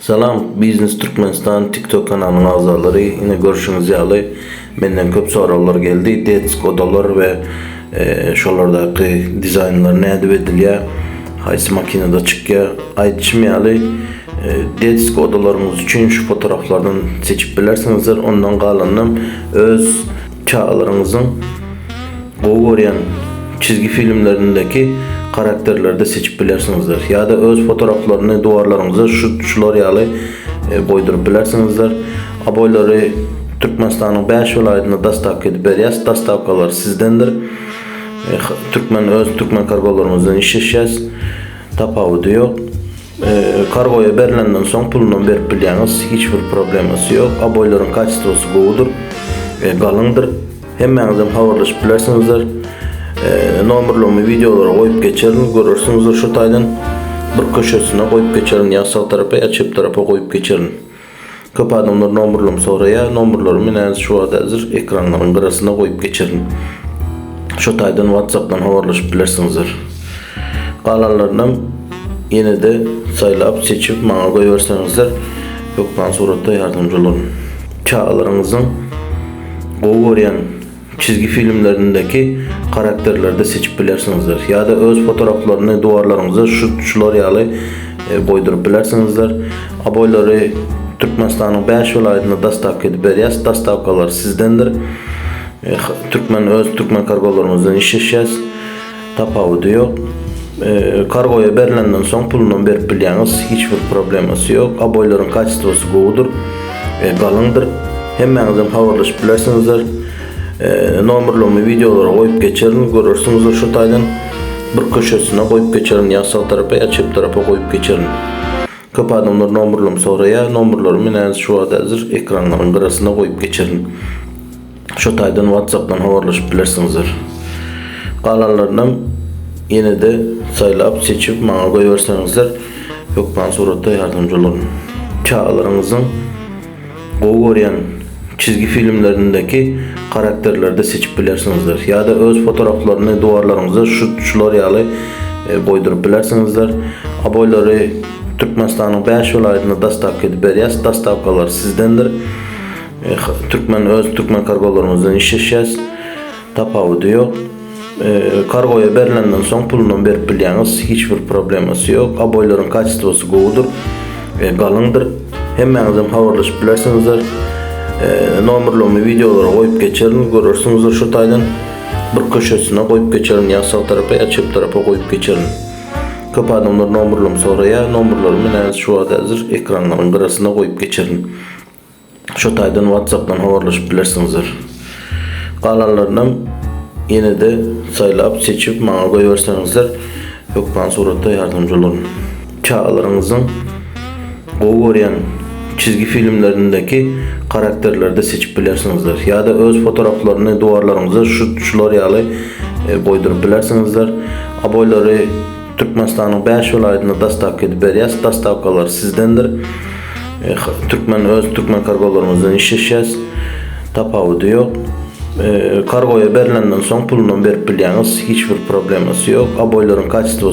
Salam, Business Türkmenistan TikTok kanalının azaları yine görüşünüz yalı. Benden köp sorular geldi. Desk odalar ve e, şolardaki dizaynlar ne edip edilya, haysi makinede çıkya, aytışım yalı. E, desk odalarımız için şu fotoğraflardan seçip bilersinizdir. Ondan kalanım öz çağlarınızın Gogoryan çizgi filmlerindeki karakterlerde seçip bilersinizdir. Ya da öz fotoğraflarını duvarlarınıza şu şular yalı e, koydurup bilersinizdir. Aboyları Türkmenistan'ın 5 vilayetine dastak edip beriyaz. Dastaklar sizdendir. E, Türkmen öz Türkmen kargolarımızdan işleşeceğiz. Tapağı diyor. E, kargoya verilenden son pulunu verip bilyaniz. Hiçbir probleması yok. Aboyların kaçtısı goğudur. E, kalındır. Hemenizden haberleşip bilersinizdir. E, numaralarımı videolara koyup geçerin. Görürsünüzdür şu taydan bir köşesine koyup geçerin. Ya sağ tarafa ya çift tarafa koyup geçerin. Köp adamlar numaralarımı sonraya numaralarımı yine şu anda hazır ekranların arasına koyup geçerin. Şu taydan Whatsapp'tan haberleşip bilersinizdir. Kalanlarından yine de saylap seçip bana koyuversenizler yok ben suratda yardımcı olun. Çağlarınızın Gogoryan çizgi filmlerindeki karakterlerde seçip bilersinizdir. Ya da öz fotoğraflarını duvarlarınıza şu şular yalı e, koydurup bilersinizdir. Aboyları Türkmenistan'ın 5 vilayetine dastak edip beriyaz. Dastaklar sizdendir. E, Türkmen öz Türkmen kargolarımızdan işleşeceğiz. Tapağı diyor. E, kargoya verilenden son pulunu verip bilyaniz. Hiçbir probleması yok. Aboyların kaçtısı goğudur. E, kalındır. Hemenizden haberleşip bilersinizdir. E, numaralarımı videolara koyup geçerin. Görürsünüzdür şu taydan bir köşesine koyup geçerin. Ya sağ tarafa ya çift tarafa koyup geçerin. Köp adamlar numaralarımı sonraya numaralarımı yine şu anda hazır ekranların arasına koyup geçerin. Şu taydan Whatsapp'tan haberleşip bilersinizdir. Kalanlarından yine de saylap seçip bana koyuversenizler yok ben suratda yardımcı olun. Çağlarınızın Gogoryan çizgi filmlerindeki karakterlerde seçip bilersinizdir. Ya da öz fotoğraflarını duvarlarınıza şu şular yalı e, koydurup bilersinizdir. Aboyları Türkmenistan'ın 5 vilayetine dastak edip beriyaz. Dastaklar sizdendir. E, Türkmen öz Türkmen kargolarımızdan işleşeceğiz. Tapağı diyor. E, kargoya verilenden son pulunu verip bilyaniz. Hiçbir probleması yok. Aboyların kaçtısı goğudur. E, kalındır. Hemenizden haberleşip bilersinizdir. E, numaralarımı videolara koyup geçerin. Görürsünüzdür şu taydan bir köşesine koyup geçerin. Ya sağ tarafa ya çift tarafa koyup geçerin. Köp adamlar numaralarımı sonraya numaralarımı yine şu anda hazır ekranların arasına koyup geçerin. Şu taydan Whatsapp'tan haberleşip bilersinizdir. Kalanlarından yine de saylap seçip bana koyuversenizler yok ben suratda yardımcı olun. Çağlarınızın Gogoryan çizgi filmlerindeki karakterlerde seçip bilersinizdir. Ya da öz fotoğraflarını duvarlarınıza şu şular yalı e, koydurup bilersinizdir. Aboyları Türkmenistan'ın 5 vilayetine dastak edip beriyaz. Dastaklar sizdendir. E, Türkmen öz Türkmen kargolarımızdan işleşeceğiz. Tapağı diyor. E, kargoya verilenden son pulunu verip bilyaniz. Hiçbir probleması yok. Aboyların kaçtısı